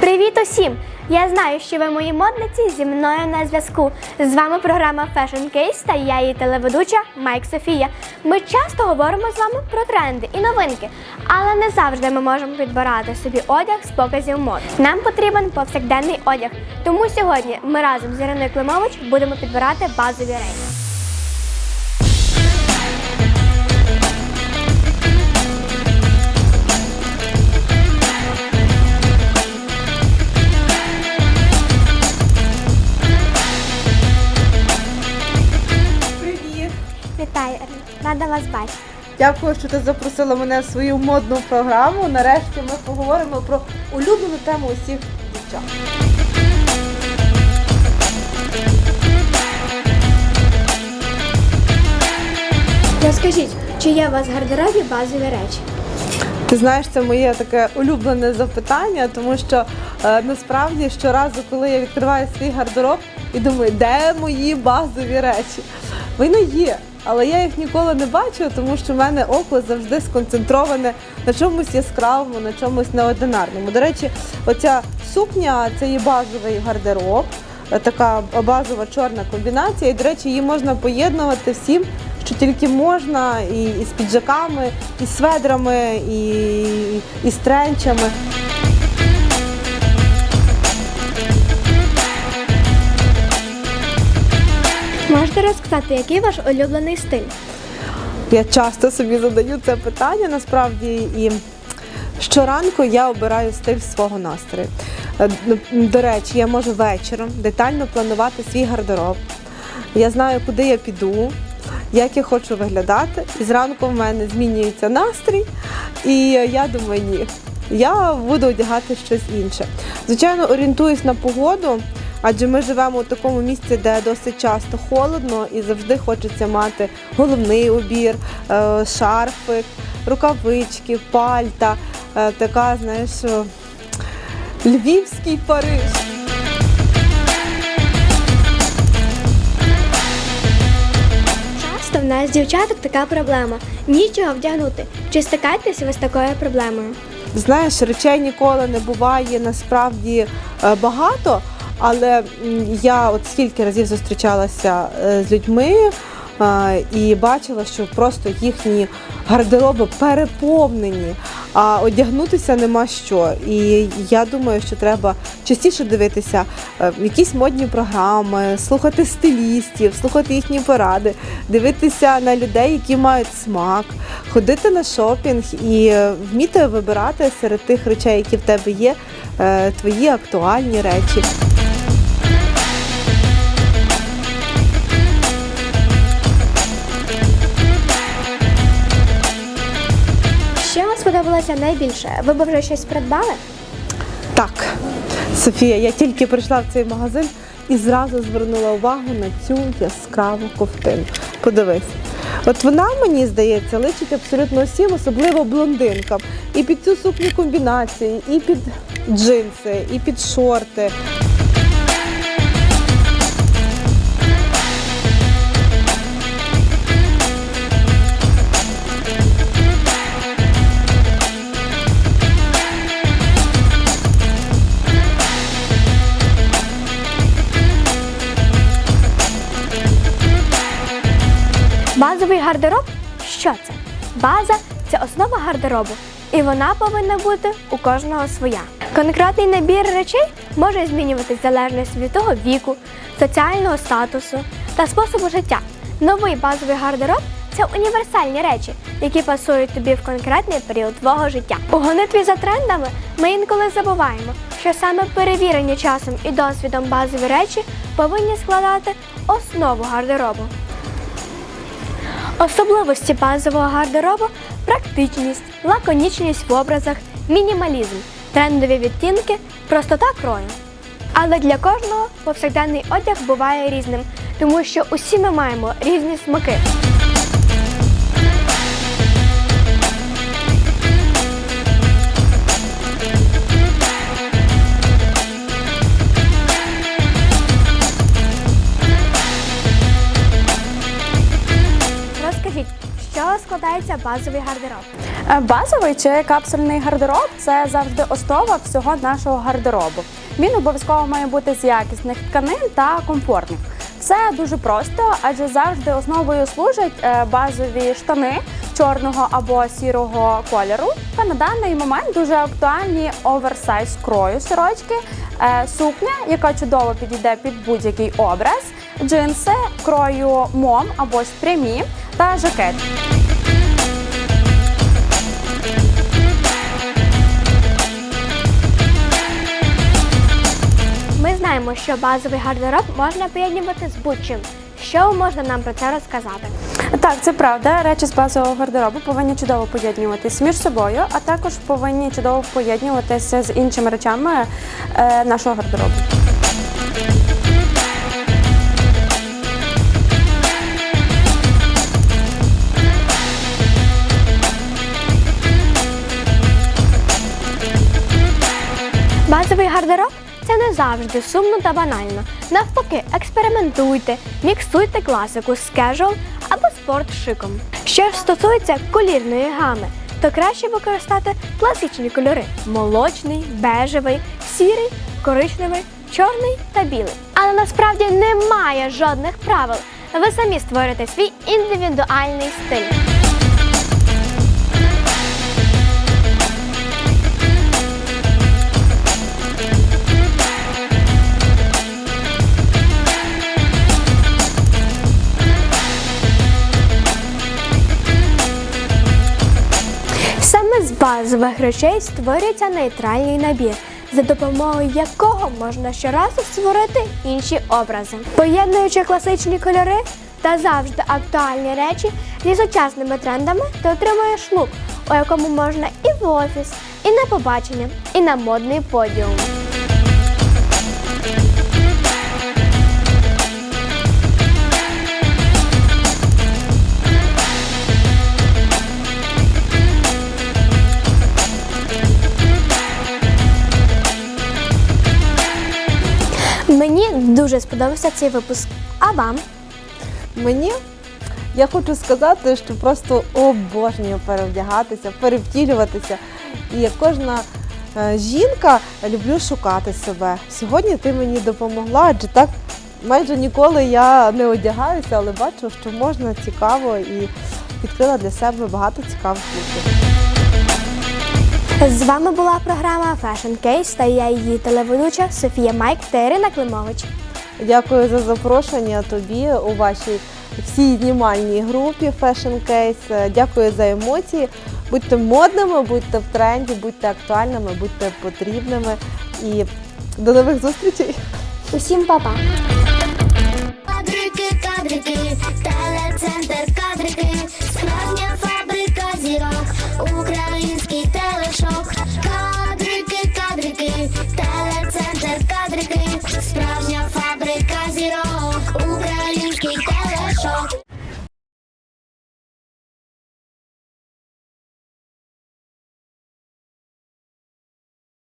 Привіт усім! Я знаю, що ви мої модниці зі мною на зв'язку. З вами програма Fashion Case та я її телеведуча Майк Софія. Ми часто говоримо з вами про тренди і новинки, але не завжди ми можемо підбирати собі одяг з показів мод. Нам потрібен повсякденний одяг. Тому сьогодні ми разом з Іриною Климович будемо підбирати базові речі. Вас бачити. Дякую, що ти запросила мене в свою модну програму. Нарешті ми поговоримо про улюблену тему усіх дівчат. Розкажіть, чи є у вас в гардеробі базові речі? Ти знаєш, це моє таке улюблене запитання, тому що е, насправді щоразу, коли я відкриваю свій гардероб і думаю, де мої базові речі? Вони є, але я їх ніколи не бачу, тому що в мене око завжди сконцентроване на чомусь яскравому, на чомусь неординарному. До речі, оця сукня це є базовий гардероб, е, така базова чорна комбінація. І, до речі, її можна поєднувати всім, що тільки можна, і, і з піджаками, і з сведрами, і, і з тренчами. Можете розказати, який ваш улюблений стиль? Я часто собі задаю це питання насправді і. Щоранку я обираю стиль свого настрою. Е, ну, До речі, я можу вечором детально планувати свій гардероб. Я знаю, куди я піду, як я хочу виглядати. І зранку в мене змінюється настрій, і я думаю, ні, я буду одягати щось інше. Звичайно, орієнтуюсь на погоду, адже ми живемо у такому місці, де досить часто холодно і завжди хочеться мати головний убір, е, шарфик, рукавички, пальта, е, така, знаєш, е, львівський Париж. Часто в нас дівчаток така проблема. Нічого вдягнути. Чи стикаєтеся ви з такою проблемою? Знаєш, речей ніколи не буває насправді багато, але я от скільки разів зустрічалася е, з людьми е, і бачила, що просто їхні гардероби переповнені, а одягнутися нема що. І я думаю, що треба частіше дивитися е, якісь модні програми, слухати стилістів, слухати їхні поради, дивитися на людей, які мають смак, ходити на шопінг і вміти вибирати серед тих речей, які в тебе є, твої актуальні речі. Сподобалося найбільше? Ви б вже щось придбали? Так, Софія, я тільки прийшла в цей магазин і зразу звернула увагу на цю яскраву ковтину. Подивись. От вона, мені здається, личить абсолютно всім, особливо блондинкам. І під цю сукню комбінації, і під джинси, і під шорти. Гардероб? Що це? База це основа гардеробу, і вона повинна бути у кожного своя. Конкретний набір речей може змінюватись в залежності від того віку, соціального статусу та способу життя. Новий базовий гардероб це універсальні речі, які пасують тобі в конкретний період твого життя. У гонитві за трендами ми інколи забуваємо, що саме перевірені часом і досвідом базові речі повинні складати основу гардеробу. Особливості базового гардеробу практичність, лаконічність в образах, мінімалізм, трендові відтінки, простота крою. Але для кожного повсякденний одяг буває різним, тому що усі ми маємо різні смаки. Складається базовий гардероб? Е, Базовий чи капсульний гардероб це завжди основа всього нашого гардеробу. Він обов'язково має бути з якісних тканин та комфортних. Все дуже просто, адже завжди основою служать е, базові штани чорного або сірого кольору. Та на даний момент дуже актуальні оверсайз крою сорочки, е, сукня, яка чудово підійде під будь-який образ, джинси крою мом або ж прямі та жакет. Знаємо, що базовий гардероб можна поєднувати з будь-чим. Що можна нам про це розказати? Так, це правда. Речі з базового гардеробу повинні чудово поєднуватися між собою, а також повинні чудово поєднуватися з іншими речами е, нашого гардеробу. Базовий гардероб не завжди сумно та банально. Навпаки, експериментуйте, міксуйте класику з кежуал або спорт-шиком. Що ж стосується колірної гами, то краще використати класичні кольори: молочний, бежевий, сірий, коричневий, чорний та білий. Але насправді немає жодних правил. Ви самі створите свій індивідуальний стиль. Базових речей створюється нейтральний набір, за допомогою якого можна щоразу створити інші образи. Поєднуючи класичні кольори та завжди актуальні речі зі сучасними трендами, ти отримуєш лук, у якому можна і в офіс, і на побачення, і на модний подіум. Дуже сподобався цей випуск. А вам? Мені я хочу сказати, що просто обожнюю перевдягатися, перевтілюватися. І як кожна е, жінка люблю шукати себе. Сьогодні ти мені допомогла, адже так майже ніколи я не одягаюся, але бачу, що можна цікаво і відкрила для себе багато цікавих луків. З вами була програма Fashion Case та я її телеведуча Софія Майк та Ірина Климович. Дякую за запрошення тобі у вашій всій знімальній групі Fashion Case. Дякую за емоції. Будьте модними, будьте в тренді, будьте актуальними, будьте потрібними. І до нових зустрічей. Усім па-па! Кадрики, кадрики, телецентр, кадрики.